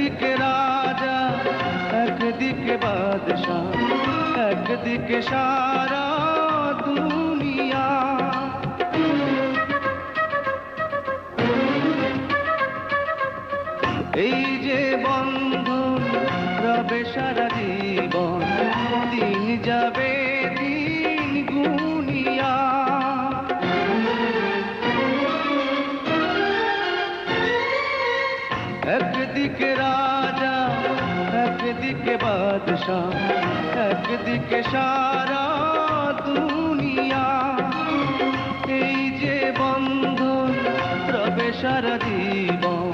একদিকে রাজা একদিকে বাদশাহ একদিকে সারা দুনিয়া। এই যে বন্ধন রবে সারা জীবন একদিকে রাজা একদিকে বাদশাহ একদিকে সারা দুনিয়া। এই যে বন্ধন রবে সারা জীবন